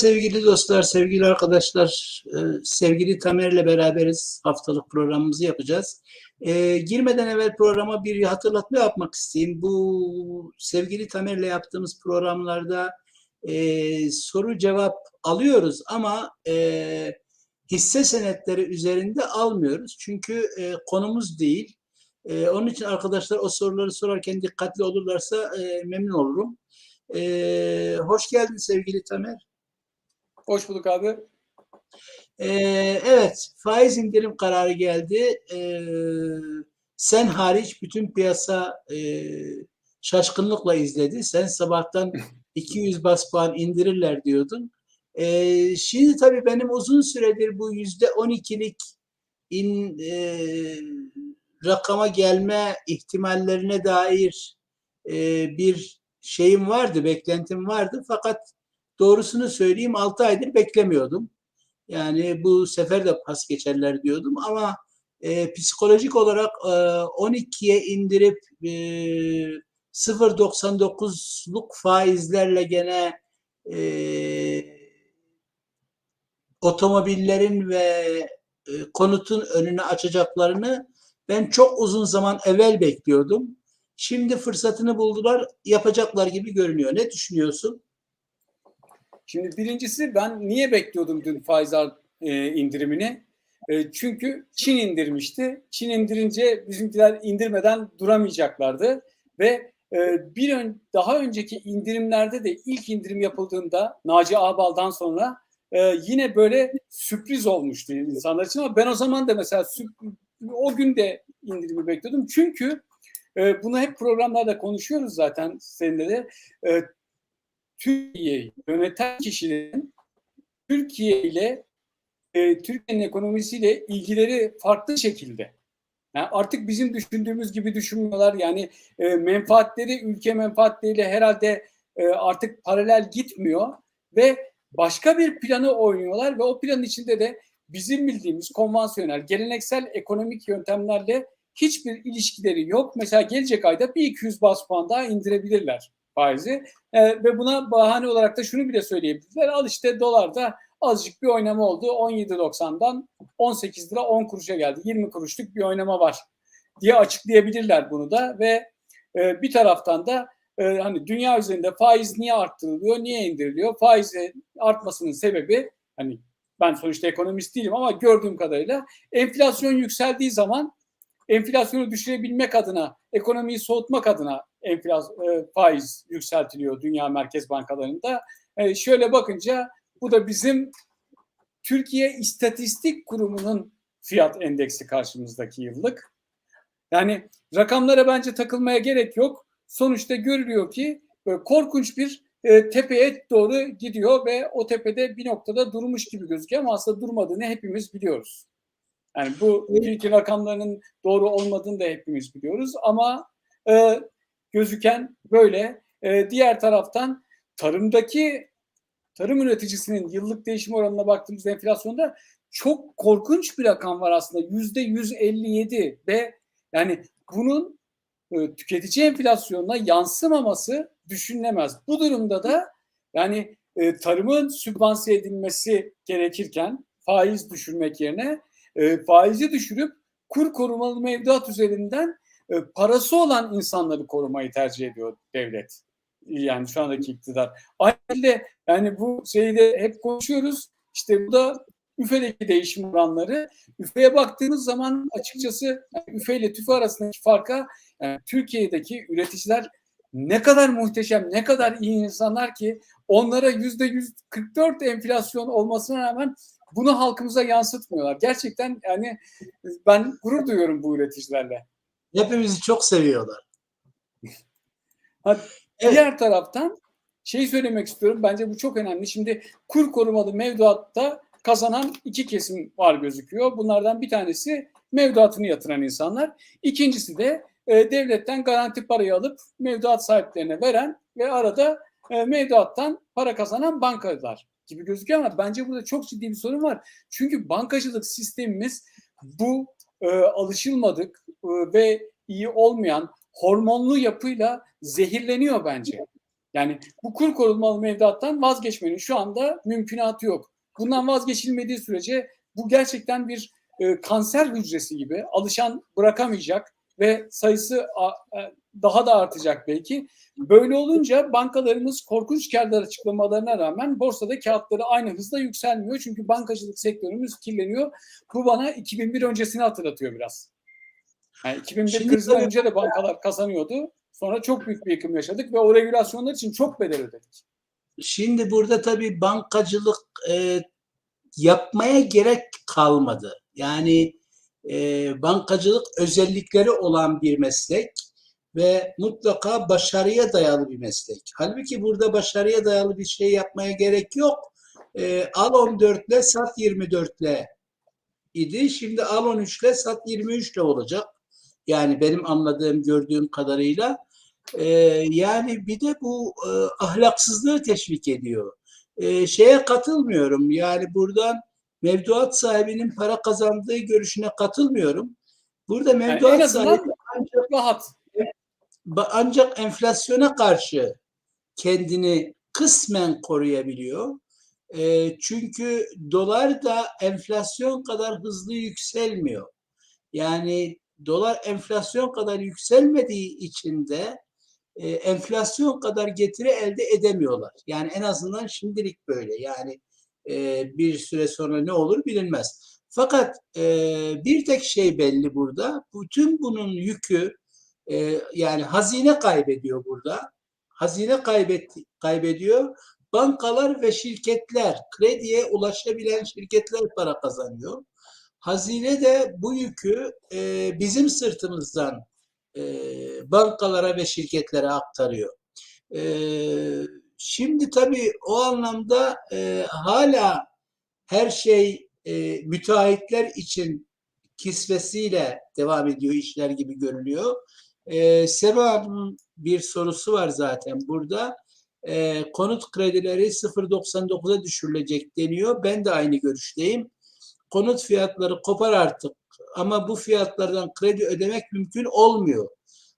Sevgili dostlar, sevgili arkadaşlar. Ee, Sevgili Tamer'le beraberiz. Haftalık programımızı yapacağız. Ee, girmeden evvel programa bir hatırlatma yapmak isteyeyim. Bu sevgili Tamer'le yaptığımız programlarda e, soru cevap alıyoruz ama e, hisse senetleri üzerinde almıyoruz. Çünkü e, konumuz değil. E, onun için arkadaşlar o soruları sorarken dikkatli olurlarsa e, memnun olurum. E, hoş geldin sevgili Tamer. Hoş bulduk abi. Ee, evet, faiz indirim kararı geldi. Ee, sen hariç bütün piyasa e, şaşkınlıkla izledi. Sen sabahtan 200 bas puan indirirler diyordun. Ee, şimdi tabii benim uzun süredir bu yüzde 12'lik in, e, rakama gelme ihtimallerine dair e, bir şeyim vardı, beklentim vardı. Fakat doğrusunu söyleyeyim 6 aydır beklemiyordum. Yani bu sefer de pas geçerler diyordum ama e, psikolojik olarak e, 12'ye indirip e, 0.99'luk faizlerle gene e, otomobillerin ve e, konutun önünü açacaklarını ben çok uzun zaman evvel bekliyordum. Şimdi fırsatını buldular, yapacaklar gibi görünüyor. Ne düşünüyorsun? Şimdi birincisi ben niye bekliyordum dün faiz art- e, indirimini? E, çünkü Çin indirmişti. Çin indirince bizimkiler indirmeden duramayacaklardı ve e, bir ön, daha önceki indirimlerde de ilk indirim yapıldığında Naci Ağbal'dan sonra e, yine böyle sürpriz olmuştu insanlar için ama ben o zaman da mesela o gün de indirimi bekliyordum. Çünkü bunu hep programlarda konuşuyoruz zaten seninle de. Türkiye'yi yöneten kişilerin Türkiye ile e, Türkiye'nin ekonomisiyle ilgileri farklı şekilde. Yani artık bizim düşündüğümüz gibi düşünmüyorlar. Yani e, menfaatleri ülke menfaatleriyle herhalde e, artık paralel gitmiyor ve başka bir planı oynuyorlar ve o planın içinde de bizim bildiğimiz konvansiyonel, geleneksel ekonomik yöntemlerle hiçbir ilişkileri yok. Mesela gelecek ayda bir 200 bas puan daha indirebilirler faizi. E, ve buna bahane olarak da şunu bile söyleyebilirler. Al işte dolarda azıcık bir oynama oldu. 17.90'dan 18 lira 10 kuruşa geldi. 20 kuruşluk bir oynama var diye açıklayabilirler bunu da ve e, bir taraftan da e, hani dünya üzerinde faiz niye arttırılıyor, niye indiriliyor? Faizin artmasının sebebi hani ben sonuçta ekonomist değilim ama gördüğüm kadarıyla enflasyon yükseldiği zaman enflasyonu düşürebilmek adına, ekonomiyi soğutmak adına enflasyon e, faiz yükseltiliyor dünya merkez bankalarında. E, şöyle bakınca bu da bizim Türkiye İstatistik Kurumu'nun fiyat endeksi karşımızdaki yıllık. Yani rakamlara bence takılmaya gerek yok. Sonuçta görülüyor ki böyle korkunç bir e, tepeye doğru gidiyor ve o tepede bir noktada durmuş gibi gözüküyor ama aslında durmadığını hepimiz biliyoruz. Yani bu TÜİK'in rakamlarının doğru olmadığını da hepimiz biliyoruz ama e, gözüken böyle. E, diğer taraftan tarımdaki tarım üreticisinin yıllık değişim oranına baktığımız enflasyonda çok korkunç bir rakam var aslında. Yüzde 157 ve yani bunun e, tüketici enflasyonuna yansımaması düşünülemez. Bu durumda da yani e, tarımın sübvanse edilmesi gerekirken faiz düşürmek yerine e, faizi düşürüp kur korumalı mevduat üzerinden e, parası olan insanları korumayı tercih ediyor devlet. Yani şu andaki iktidar. Aynı yani bu şeyi de hep konuşuyoruz. İşte bu da üfedeki değişim oranları. Üfeye baktığımız zaman açıkçası üfe ile tüfe arasındaki farka yani Türkiye'deki üreticiler ne kadar muhteşem, ne kadar iyi insanlar ki onlara yüzde 144 enflasyon olmasına rağmen bunu halkımıza yansıtmıyorlar. Gerçekten yani ben gurur duyuyorum bu üreticilerle. Hepimizi çok seviyorlar. Ha, Evet. Diğer taraftan şey söylemek istiyorum. Bence bu çok önemli. Şimdi kur korumalı mevduatta kazanan iki kesim var gözüküyor. Bunlardan bir tanesi mevduatını yatıran insanlar. İkincisi de e, devletten garanti parayı alıp mevduat sahiplerine veren ve arada e, mevduattan para kazanan bankalar gibi gözüküyor ama bence burada çok ciddi bir sorun var. Çünkü bankacılık sistemimiz bu e, alışılmadık e, ve iyi olmayan hormonlu yapıyla zehirleniyor bence. Yani bu kur korumalı mevduattan vazgeçmenin şu anda mümkünatı yok. Bundan vazgeçilmediği sürece bu gerçekten bir e, kanser hücresi gibi alışan bırakamayacak ve sayısı a- a- daha da artacak belki. Böyle olunca bankalarımız korkunç karlar açıklamalarına rağmen borsada kağıtları aynı hızla yükselmiyor. Çünkü bankacılık sektörümüz kirleniyor. Bu bana 2001 öncesini hatırlatıyor biraz. Yani 2001 Şimdi krizinden tabii- önce de bankalar kazanıyordu. Sonra çok büyük bir yıkım yaşadık ve o regülasyonlar için çok bedel ödedik. Şimdi burada tabii bankacılık e, yapmaya gerek kalmadı. Yani e, bankacılık özellikleri olan bir meslek ve mutlaka başarıya dayalı bir meslek. Halbuki burada başarıya dayalı bir şey yapmaya gerek yok. E, al 14 ile sat 24 ile idi. Şimdi al 13 ile sat 23 ile olacak. Yani benim anladığım, gördüğüm kadarıyla. Ee, yani bir de bu e, ahlaksızlığı teşvik ediyor. Ee, şeye katılmıyorum. Yani buradan mevduat sahibinin para kazandığı görüşüne katılmıyorum. Burada Yani mevduat azından sahibi ancak, rahat. Ancak enflasyona karşı kendini kısmen koruyabiliyor. Ee, çünkü dolar da enflasyon kadar hızlı yükselmiyor. Yani dolar enflasyon kadar yükselmediği için de e, enflasyon kadar getiri elde edemiyorlar. Yani en azından şimdilik böyle. Yani e, bir süre sonra ne olur bilinmez. Fakat e, bir tek şey belli burada. Bütün bunun yükü e, yani hazine kaybediyor burada. Hazine kaybet, kaybediyor. Bankalar ve şirketler, krediye ulaşabilen şirketler para kazanıyor. Hazine de bu yükü e, bizim sırtımızdan e, bankalara ve şirketlere aktarıyor. E, şimdi tabii o anlamda e, hala her şey e, müteahhitler için kisvesiyle devam ediyor işler gibi görünüyor. E, Sema Hanım'ın bir sorusu var zaten burada. E, konut kredileri 0.99'a düşürülecek deniyor. Ben de aynı görüşteyim. Konut fiyatları kopar artık ama bu fiyatlardan kredi ödemek mümkün olmuyor.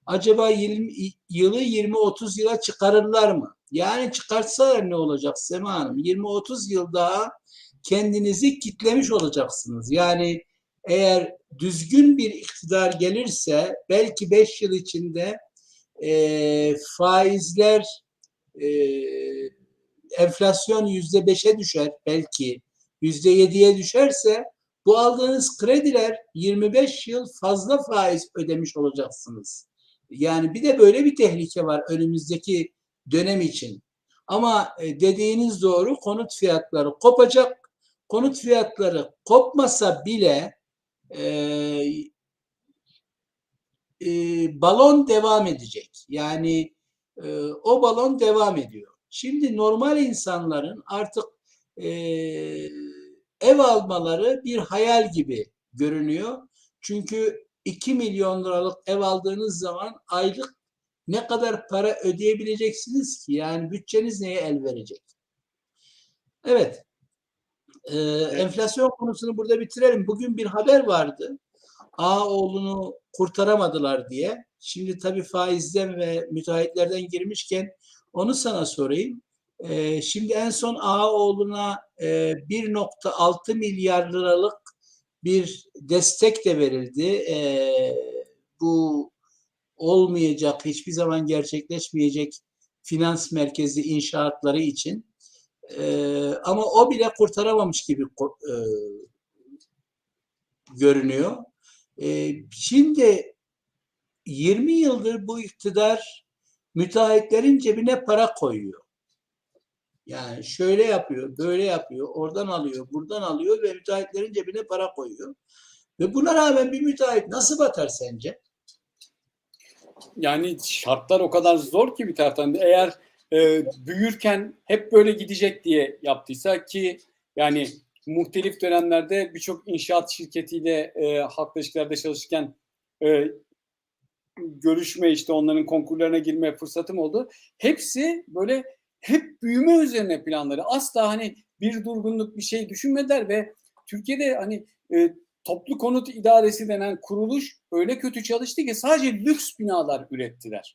Acaba 20, yılı 20-30 yıla çıkarırlar mı? Yani çıkartsalar ne olacak Sema Hanım? 20-30 yıl daha kendinizi kitlemiş olacaksınız. Yani eğer düzgün bir iktidar gelirse belki 5 yıl içinde e, faizler e, enflasyon yüzde beşe düşer belki yüzde yediye düşerse bu aldığınız krediler 25 yıl fazla faiz ödemiş olacaksınız. Yani bir de böyle bir tehlike var önümüzdeki dönem için. Ama e, dediğiniz doğru konut fiyatları kopacak. Konut fiyatları kopmasa bile e, balon devam edecek. Yani e, o balon devam ediyor. Şimdi normal insanların artık e, ev almaları bir hayal gibi görünüyor. Çünkü 2 milyon liralık ev aldığınız zaman aylık ne kadar para ödeyebileceksiniz ki? Yani bütçeniz neye el verecek? Evet. Ee, Enflasyon konusunu burada bitirelim. Bugün bir haber vardı. Ağoğlu'nu kurtaramadılar diye. Şimdi tabii faizden ve müteahhitlerden girmişken onu sana sorayım. Ee, şimdi en son Ağaoğlu'na e, 1.6 milyar liralık bir destek de verildi. Ee, bu olmayacak, hiçbir zaman gerçekleşmeyecek finans merkezi inşaatları için. Ee, ama o bile kurtaramamış gibi e, görünüyor. Ee, şimdi 20 yıldır bu iktidar müteahhitlerin cebine para koyuyor. Yani şöyle yapıyor, böyle yapıyor, oradan alıyor, buradan alıyor ve müteahhitlerin cebine para koyuyor. Ve buna rağmen bir müteahhit nasıl batar sence? Yani şartlar o kadar zor ki bir taraftan. Eğer e, büyürken hep böyle gidecek diye yaptıysa ki yani muhtelif dönemlerde birçok inşaat şirketiyle e, halkla ilişkilerde çalışırken e, görüşme işte onların konkurlarına girme fırsatım oldu. Hepsi böyle hep büyüme üzerine planları. Asla hani bir durgunluk bir şey düşünmediler ve Türkiye'de hani e, toplu konut idaresi denen kuruluş öyle kötü çalıştı ki sadece lüks binalar ürettiler.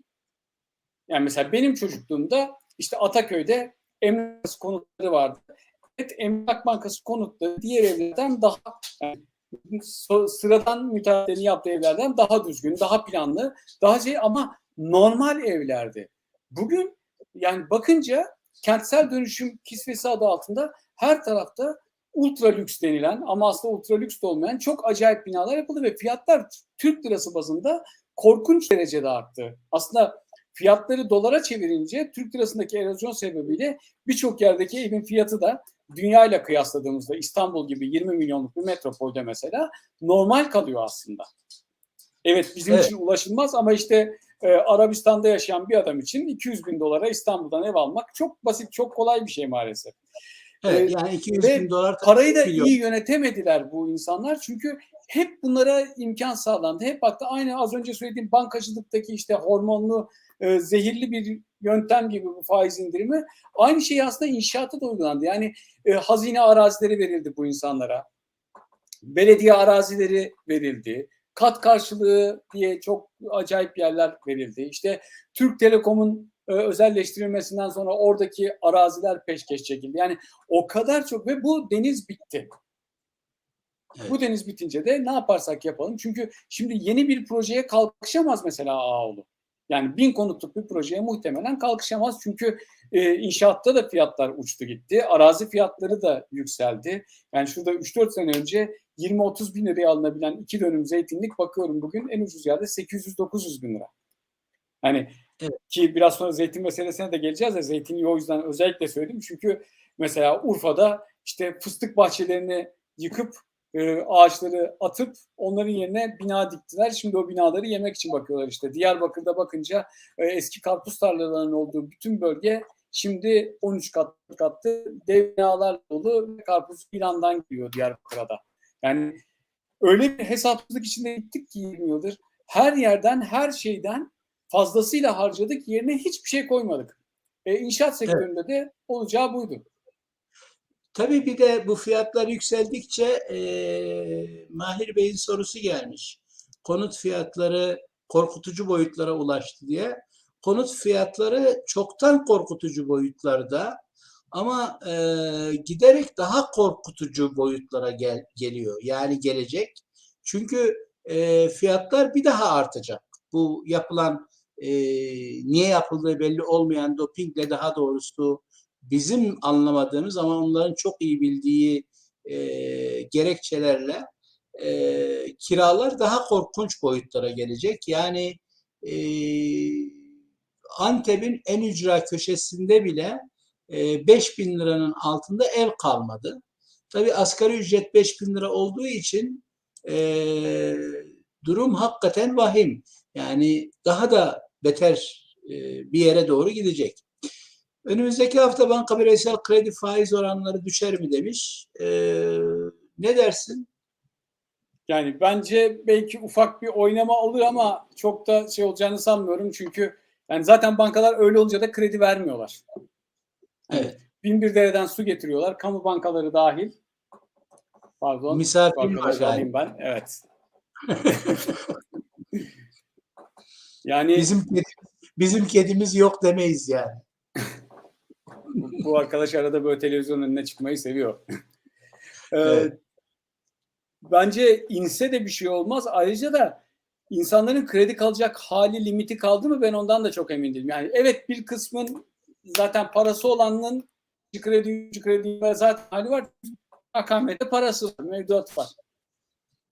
Yani mesela benim çocukluğumda işte Ataköy'de emlak konutları vardı. Evet, emlak bankası konutları diğer evlerden daha yani, sıradan müteahhitlerin yaptığı evlerden daha düzgün, daha planlı, daha şey ama normal evlerdi. Bugün yani bakınca kentsel dönüşüm kisvesi adı altında her tarafta ultra lüks denilen ama aslında ultra lüks de olmayan çok acayip binalar yapıldı ve fiyatlar Türk lirası bazında korkunç derecede arttı. Aslında fiyatları dolara çevirince Türk lirasındaki erozyon sebebiyle birçok yerdeki evin fiyatı da dünya ile kıyasladığımızda İstanbul gibi 20 milyonluk bir metropolde mesela normal kalıyor aslında. Evet bizim Evet. için ulaşılmaz ama işte e, Arabistan'da yaşayan bir adam için 200 bin dolara İstanbul'dan ev almak çok basit, çok kolay bir şey maalesef. Evet, Ee, yani 200 ve bin dolar Parayı da milyon. iyi yönetemediler bu insanlar çünkü hep bunlara imkan sağlandı. Hep baktı aynı az önce söylediğim bankacılıktaki işte hormonlu e, zehirli bir yöntem gibi bu faiz indirimi aynı şey aslında inşaata da uygulandı. Yani e, hazine arazileri verildi bu insanlara. Belediye arazileri verildi. Kat karşılığı diye çok acayip yerler verildi. İşte Türk Telekom'un e, özelleştirilmesinden sonra oradaki araziler peşkeş çekildi. Yani o kadar çok ve bu deniz bitti. Evet. Bu deniz bitince de ne yaparsak yapalım. Çünkü şimdi yeni bir projeye kalkışamaz mesela Ağoğlu. Yani bin konutluk bir projeye muhtemelen kalkışamaz. Çünkü e, inşaatta da fiyatlar uçtu gitti. Arazi fiyatları da yükseldi. Yani şurada 3-4 sene önce 20-30 bin liraya alınabilen iki dönüm zeytinlik bakıyorum bugün en ucuz yerde 800-900 bin lira. Hani Evet. ki biraz sonra zeytin meselesine de geleceğiz ya zeytinliği o yüzden özellikle söyledim. Çünkü mesela Urfa'da işte fıstık bahçelerini yıkıp e, ağaçları atıp onların yerine bina diktiler. Şimdi o binaları yemek için bakıyorlar işte. Diyarbakır'da bakınca e, eski karpuz tarlalarının olduğu bütün bölge şimdi 13 kat katlı dev binalar dolu karpuz İran'dan geliyor Diyarbakır'a. Yani öyle bir hesapsızlık içinde gittik ki 20 yıldır. Her yerden, her şeyden fazlasıyla harcadık. Yerine hiçbir şey koymadık. E, inşaat sektöründe de olacağı buydu. Tabii bir de bu fiyatlar yükseldikçe eee Mahir Bey'in sorusu gelmiş. Konut fiyatları korkutucu boyutlara ulaştı diye. Konut fiyatları çoktan korkutucu boyutlarda ama eee, giderek daha korkutucu boyutlara gel- geliyor. Yani gelecek. Çünkü eee, fiyatlar bir daha artacak. Bu yapılan eee, niye yapıldığı belli olmayan dopingle daha doğrusu bizim anlamadığımız ama onların çok iyi bildiği e, gerekçelerle e, kiralar daha korkunç boyutlara gelecek. Yani e, Antep'in en ücra köşesinde bile e, 5 bin liranın altında ev kalmadı. Tabii asgari ücret 5 bin lira olduğu için e, durum hakikaten vahim. Yani daha da beter e, bir yere doğru gidecek. Önümüzdeki hafta banka bireysel kredi faiz oranları düşer mi demiş. Ee, ne dersin? Yani bence belki ufak bir oynama olur ama çok da şey olacağını sanmıyorum. Çünkü yani zaten bankalar öyle olunca da kredi vermiyorlar. Evet. Bin bir dereden su getiriyorlar. Kamu bankaları dahil. Pardon. Misafirim var galiba. ben. Evet. yani Bizim bizim kedimiz yok demeyiz yani. bu arkadaş arada böyle televizyonun önüne çıkmayı seviyor. Ee, Evet. Bence inse de bir şey olmaz. Ayrıca da insanların kredi kalacak hali limiti kaldı mı ben ondan da çok emin değilim. Yani evet bir kısmın zaten parası olanın üçüncü kredi, üçüncü kredi zaten hali var. Akamete parası var, mevduat var.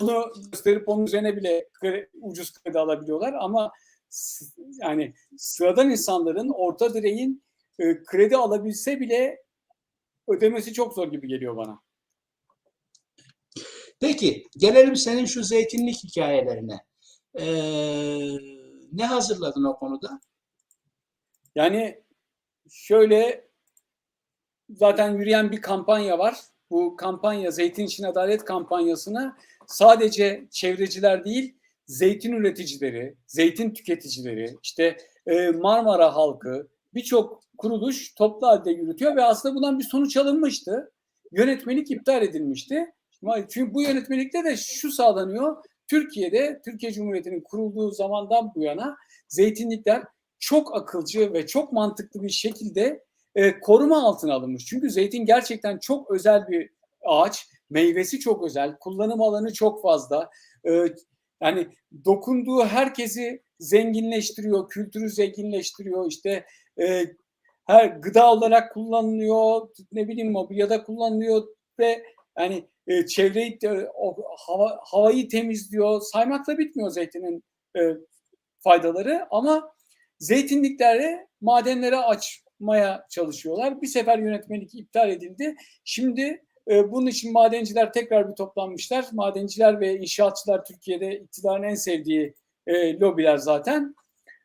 Bunu gösterip onun üzerine bile kredi- ucuz kredi alabiliyorlar ama yani sıradan insanların orta direğin e, kredi alabilse bile ödemesi çok zor gibi geliyor bana. Peki gelelim senin şu zeytinlik hikayelerine. Ee, ne hazırladın o konuda? Yani şöyle zaten yürüyen bir kampanya var. Bu kampanya Zeytin için Adalet kampanyasını sadece çevreciler değil, zeytin üreticileri, zeytin tüketicileri, işte e, Marmara halkı, birçok kuruluş toplu halde yürütüyor ve aslında bundan bir sonuç alınmıştı. Yönetmelik iptal edilmişti. Çünkü bu yönetmelikte de şu sağlanıyor. Türkiye'de, Türkiye Cumhuriyeti'nin kurulduğu zamandan bu yana zeytinlikler çok akılcı ve çok mantıklı bir şekilde e, koruma altına alınmış. Çünkü zeytin gerçekten çok özel bir ağaç. Meyvesi çok özel. Kullanım alanı çok fazla. E, yani dokunduğu herkesi zenginleştiriyor, kültürü zenginleştiriyor. İşte e, her gıda olarak kullanılıyor, ne bileyim mobilyada kullanılıyor ve yani e, çevreyi, e, o, hava, havayı temizliyor. Saymakla bitmiyor zeytinin e, faydaları ama zeytinliklere madenlere açmaya çalışıyorlar. Bir sefer yönetmelik iptal edildi. Şimdi bunun için madenciler tekrar bir toplanmışlar. Madenciler ve inşaatçılar Türkiye'de iktidarın en sevdiği e, lobiler zaten.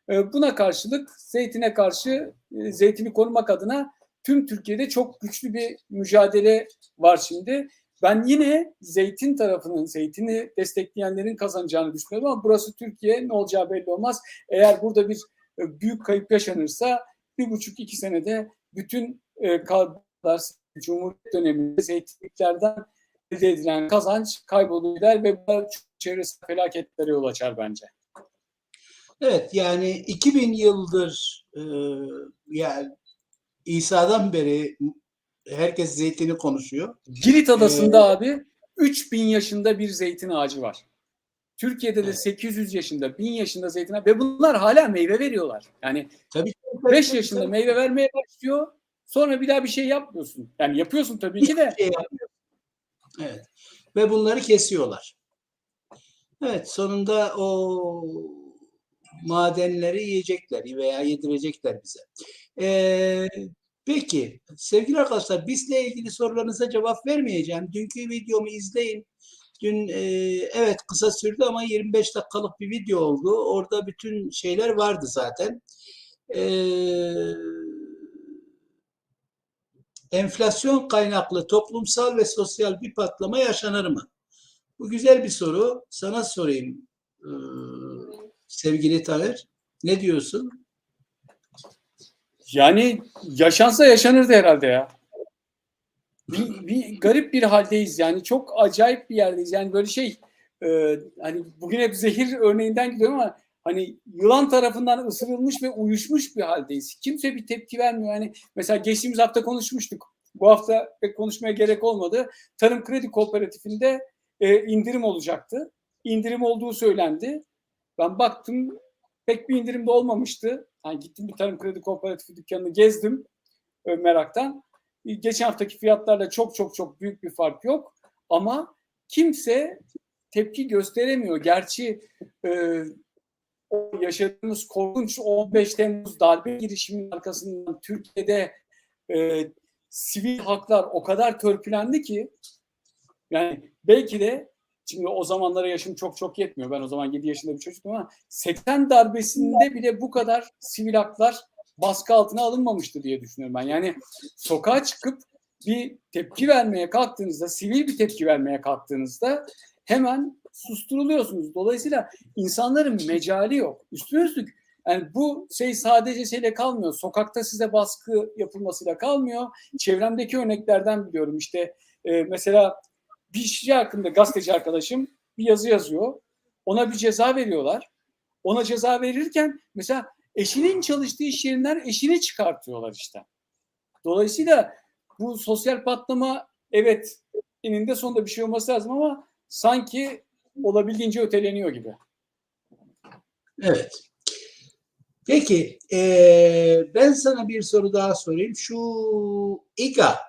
E, buna karşılık zeytine karşı e, zeytini korumak adına tüm Türkiye'de çok güçlü bir mücadele var şimdi. Ben yine zeytin tarafının, zeytini destekleyenlerin kazanacağını düşünüyorum ama burası Türkiye ne olacağı belli olmaz. Eğer burada bir e, büyük kayıp yaşanırsa bir buçuk iki senede bütün e, kadar Cumhuriyet döneminde zeytinliklerden elde edilen kazanç kayboluyor gider ve bu çevresel felaketlere yol açar bence. Evet yani 2000 yıldır e, yani İsa'dan beri herkes zeytini konuşuyor. Girit Adası'nda abi 3000 yaşında bir zeytin ağacı var. Türkiye'de de Evet. 800 yaşında, 1000 yaşında zeytin ağacı ve bunlar hala meyve veriyorlar. Yani Tabii 5 yaşında meyve vermeye başlıyor. Sonra bir daha bir şey yapmıyorsun. Yani yapıyorsun tabii ki de. Şey. Evet. Ve bunları kesiyorlar. Evet sonunda o madenleri yiyecekler veya yedirecekler bize. Ee, peki sevgili arkadaşlar bizle ilgili sorularınıza cevap vermeyeceğim. Dünkü videomu izleyin. Dün e, evet kısa sürdü ama 25 dakikalık bir video oldu. Orada bütün şeyler vardı zaten. Ee, enflasyon kaynaklı toplumsal ve sosyal bir patlama yaşanır mı? Bu güzel bir soru. Sana sorayım ee, sevgili Taner. Ne diyorsun? Yani yaşansa yaşanırdı herhalde ya. Bir, bir garip bir haldeyiz yani çok acayip bir yerdeyiz. Yani böyle şey e, hani bugün hep zehir örneğinden gidiyorum ama hani yılan tarafından ısırılmış ve uyuşmuş bir haldeyiz. Kimse bir tepki vermiyor. Yani mesela geçtiğimiz hafta konuşmuştuk. Bu hafta pek konuşmaya gerek olmadı. Tarım Kredi Kooperatifinde e, indirim olacaktı. İndirim olduğu söylendi. Ben baktım pek bir indirim de olmamıştı. Yani gittim bir tarım kredi kooperatifi dükkanını gezdim e, meraktan. E, Geçen haftaki fiyatlarla çok çok çok büyük bir fark yok. Ama kimse tepki gösteremiyor. Gerçi e, o yaşadığımız korkunç 15 Temmuz darbe girişiminin arkasından Türkiye'de e, sivil haklar o kadar törpülendi ki yani belki de Şimdi o zamanlara yaşım çok çok yetmiyor. Ben o zaman 7 yaşında bir çocuktum ama 80 darbesinde bile bu kadar sivil haklar baskı altına alınmamıştı diye düşünüyorum ben. Yani sokağa çıkıp bir tepki vermeye kalktığınızda, sivil bir tepki vermeye kalktığınızda hemen susturuluyorsunuz. Dolayısıyla insanların mecali yok. Üstüne üstlük yani bu şey sadece şeyle kalmıyor. Sokakta size baskı yapılmasıyla kalmıyor. Çevremdeki örneklerden biliyorum. İşte e, mesela bir şey hakkında gazeteci arkadaşım bir yazı yazıyor. Ona bir ceza veriyorlar. Ona ceza verirken mesela eşinin çalıştığı iş yerinden eşini çıkartıyorlar işte. Dolayısıyla bu sosyal patlama evet eninde sonunda bir şey olması lazım ama sanki olabildiğince öteleniyor gibi. Evet. Peki eee, ben sana bir soru daha sorayım. Şu İGA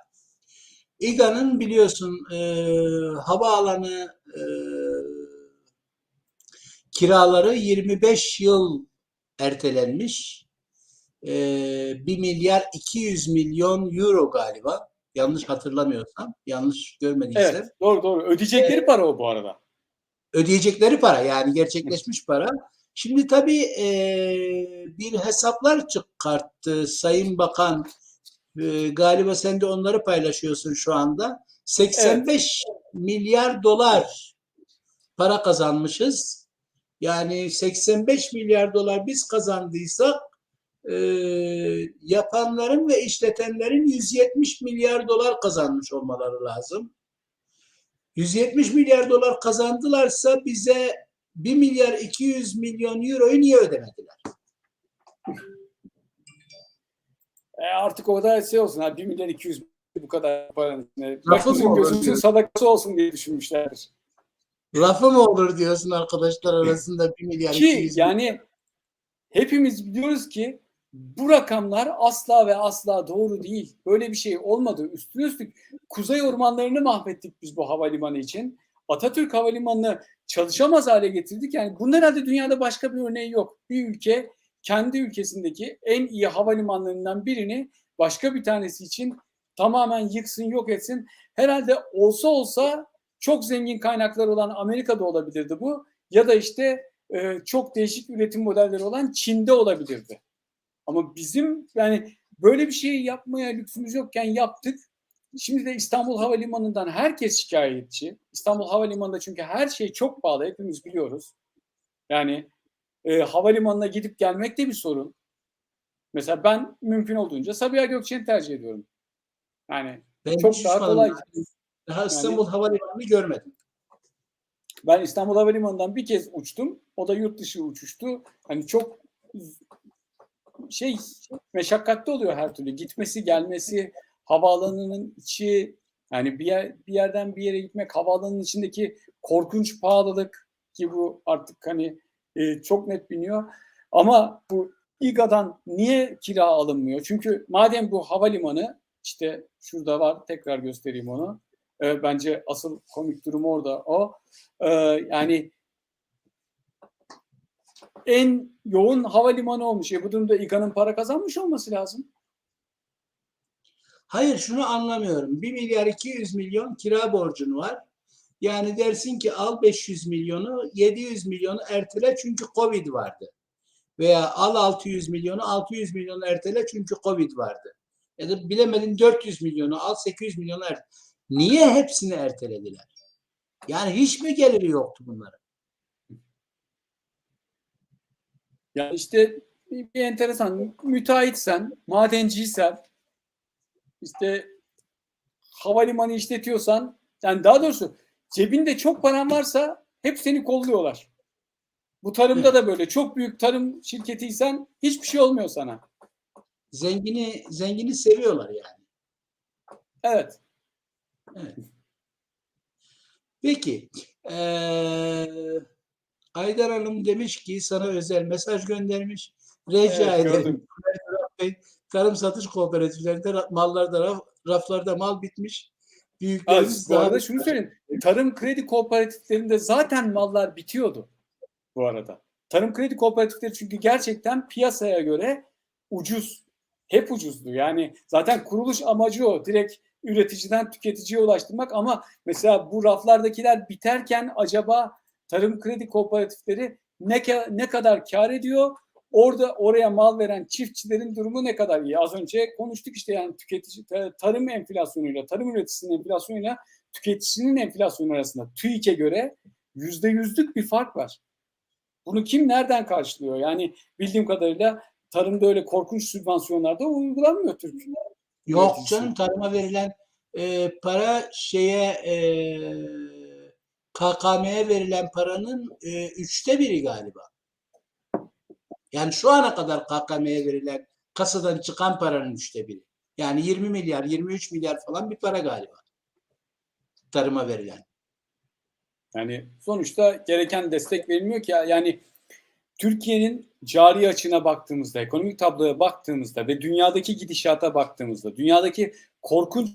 İGA'nın biliyorsun eee havaalanı eee, kiraları 25 yıl ertelenmiş. Eee 1 milyar 200 milyon euro galiba. Yanlış hatırlamıyorsam, yanlış görmediysem. Evet doğru doğru. Ödeyecekleri para o bu arada. Ödeyecekleri para yani gerçekleşmiş para. Şimdi tabii eee, bir hesaplar çıkarttı Sayın Bakan. Eee, galiba sen de onları paylaşıyorsun şu anda. 85 milyar dolar para kazanmışız. Yani 85 milyar dolar biz kazandıysak eee, yapanların ve işletenlerin 170 milyar dolar kazanmış olmaları lazım. 170 milyar dolar kazandılarsa bize 1 milyar 200 milyon euroyu niye ödemediler? E artık o da şey olsun. Ha, 1 milyar 200 bin bu kadar paranın içine. Lafı Başımızın mı olur gözümüzün sadakası olsun diye düşünmüşlerdir. Lafı mı olur diyorsun arkadaşlar arasında 1 milyar Ki 200 bin. yani hepimiz biliyoruz ki bu rakamlar asla ve asla doğru değil. Böyle bir şey olmadı. Üstüne üstlük kuzey ormanlarını mahvettik biz bu havalimanı için. Atatürk Havalimanı'nı çalışamaz hale getirdik. Yani bunun herhalde dünyada başka bir örneği yok. Bir ülke kendi ülkesindeki en iyi havalimanlarından birini başka bir tanesi için tamamen yıksın yok etsin. Herhalde olsa olsa çok zengin kaynakları olan Amerika'da olabilirdi bu. Ya da işte e, çok değişik üretim modelleri olan Çin'de olabilirdi. Ama bizim yani böyle bir şey yapmaya lüksümüz yokken yaptık. Şimdi de İstanbul Havalimanı'ndan herkes şikayetçi. İstanbul Havalimanı'nda çünkü her şey çok pahalı hepimiz biliyoruz. Yani e, havalimanına gidip gelmek de bir sorun. Mesela ben mümkün olduğunca Sabiha Gökçen'i tercih ediyorum. Yani Ben çok hiç daha kolay. Daha İstanbul Havalimanı'nı görmedim. Ben İstanbul Havalimanı'ndan bir kez uçtum. O da yurt dışı uçuştu. Hani çok şey meşakkatli oluyor her türlü. Gitmesi, gelmesi, havaalanının içi yani bir, yer, bir yerden bir yere gitmek, havaalanının içindeki korkunç pahalılık ki bu artık hani e, çok net biniyor. Ama bu İGA'dan niye kira alınmıyor? Çünkü madem bu havalimanı işte şurada var tekrar göstereyim onu. E, bence asıl komik durum orada o. E, yani en yoğun havalimanı olmuş. E bu durumda İGA'nın para kazanmış olması lazım. Hayır şunu anlamıyorum. 1 milyar 200 milyon kira borcun var. Yani dersin ki al 500 milyonu 700 milyonu ertele çünkü Covid vardı. Veya al 600 milyonu 600 milyonu ertele çünkü Covid vardı. Ya da bilemedin 400 milyonu al 800 milyonu ertele. Niye hepsini ertelediler? Yani hiç mi geliri yoktu bunların? Ya işte bir, bir enteresan müteahhitsen, madenciysen, işte havalimanı işletiyorsan, yani daha doğrusu cebinde çok paran varsa hep seni kolluyorlar. Bu tarımda da böyle. Çok büyük tarım şirketiysen hiçbir şey olmuyor sana. Zengini zengini seviyorlar yani. Evet. Evet. Peki. eee Aydar Hanım demiş ki sana özel mesaj göndermiş. Rica Evet, ederim. Bey, Tarım satış kooperatiflerinde ra- mallarda raf- raflarda mal bitmiş. Büyüklerimiz bu daha arada şunu söyleyeyim. Tarım kredi kooperatiflerinde zaten mallar bitiyordu bu arada. Tarım kredi kooperatifleri çünkü gerçekten piyasaya göre ucuz. Hep ucuzdu. Yani zaten kuruluş amacı o. Direkt üreticiden tüketiciye ulaştırmak ama mesela bu raflardakiler biterken acaba tarım kredi kooperatifleri ne, ne kadar kar ediyor? Orada oraya mal veren çiftçilerin durumu ne kadar iyi? Az önce konuştuk işte yani tüketici ta- tarım enflasyonuyla, tarım üreticisinin enflasyonuyla tüketicinin enflasyonu arasında TÜİK'e göre yüzde yüzlük bir fark var. Bunu kim nereden karşılıyor? Yani bildiğim kadarıyla tarımda öyle korkunç sübvansiyonlar da uygulanmıyor Türkiye'de. Yok canım tarıma verilen e, para şeye e, KKM'ye verilen paranın e, üçte biri galiba. Yani şu ana kadar KKM'ye verilen kasadan çıkan paranın üçte biri. Yani 20 milyar, 23 milyar falan bir para galiba. Tarıma verilen. Yani sonuçta gereken destek verilmiyor ki. Yani Türkiye'nin cari açığına baktığımızda, ekonomik tabloya baktığımızda ve dünyadaki gidişata baktığımızda, dünyadaki korkunç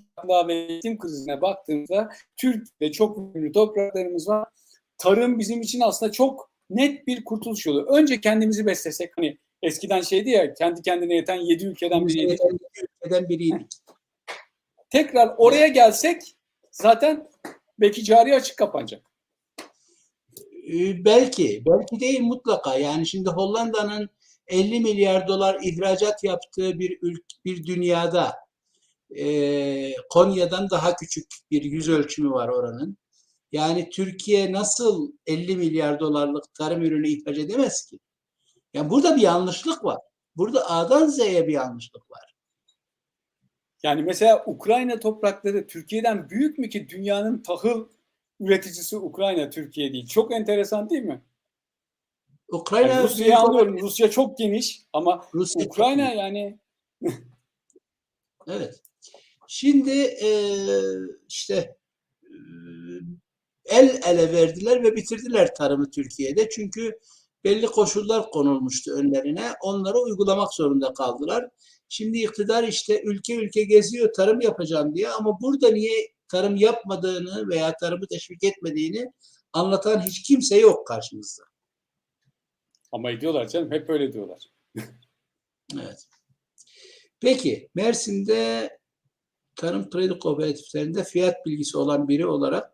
ve iklim krizine baktığımızda Türkiye'de çok ünlü topraklarımız var. Tarım bizim için aslında çok net bir kurtuluş yolu. Önce kendimizi beslesek hani eskiden şeydi ya kendi kendine yeten 7 ülkeden biriydik. Ülkeden biriydik. Tekrar oraya gelsek zaten belki cari açık kapanacak. Ee, Belki, belki değil mutlaka. Yani şimdi Hollanda'nın 50 milyar dolar ihracat yaptığı bir ülk, bir dünyada e, Konya'dan daha küçük bir yüz ölçümü var oranın. Yani Türkiye nasıl 50 milyar dolarlık tarım ürünü ihraç edemez ki? Yani burada bir yanlışlık var. Burada A'dan Z'ye bir yanlışlık var. Yani mesela Ukrayna toprakları Türkiye'den büyük mü ki dünyanın tahıl üreticisi Ukrayna, Türkiye değil. Çok enteresan değil mi? Ukrayna Yani Rusya'yı anlıyorum. Rusya çok geniş ama Rusya Ukrayna yani Evet. Şimdi eee, işte eee, el ele verdiler ve bitirdiler tarımı Türkiye'de. Çünkü belli koşullar konulmuştu önlerine. Onları uygulamak zorunda kaldılar. Şimdi iktidar işte ülke ülke geziyor tarım yapacağım diye ama burada niye tarım yapmadığını veya tarımı teşvik etmediğini anlatan hiç kimse yok karşımızda. Ama ediyorlar canım. Hep öyle diyorlar. Evet. Peki Mersin'de tarım kredi kooperatiflerinde fiyat bilgisi olan biri olarak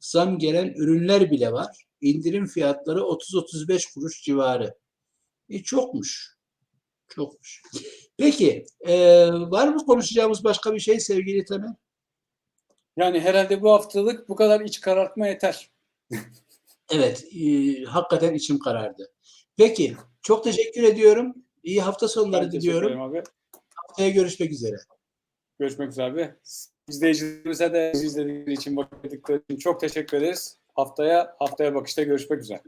zam gelen ürünler bile var. İndirim fiyatları 30-35 kuruş civarı. E çokmuş. Çokmuş. Peki e, var mı konuşacağımız başka bir şey sevgili Temel? Yani herhalde bu haftalık bu kadar iç karartma yeter. Evet, e, hakikaten içim karardı. Peki, çok teşekkür ediyorum. İyi hafta sonları Ben diliyorum. abi. Haftaya görüşmek üzere. Görüşmek üzere abi. İzleyicilerimize de izledikleri için, baktıkları için çok teşekkür ederiz. Haftaya haftaya bakışta görüşmek üzere.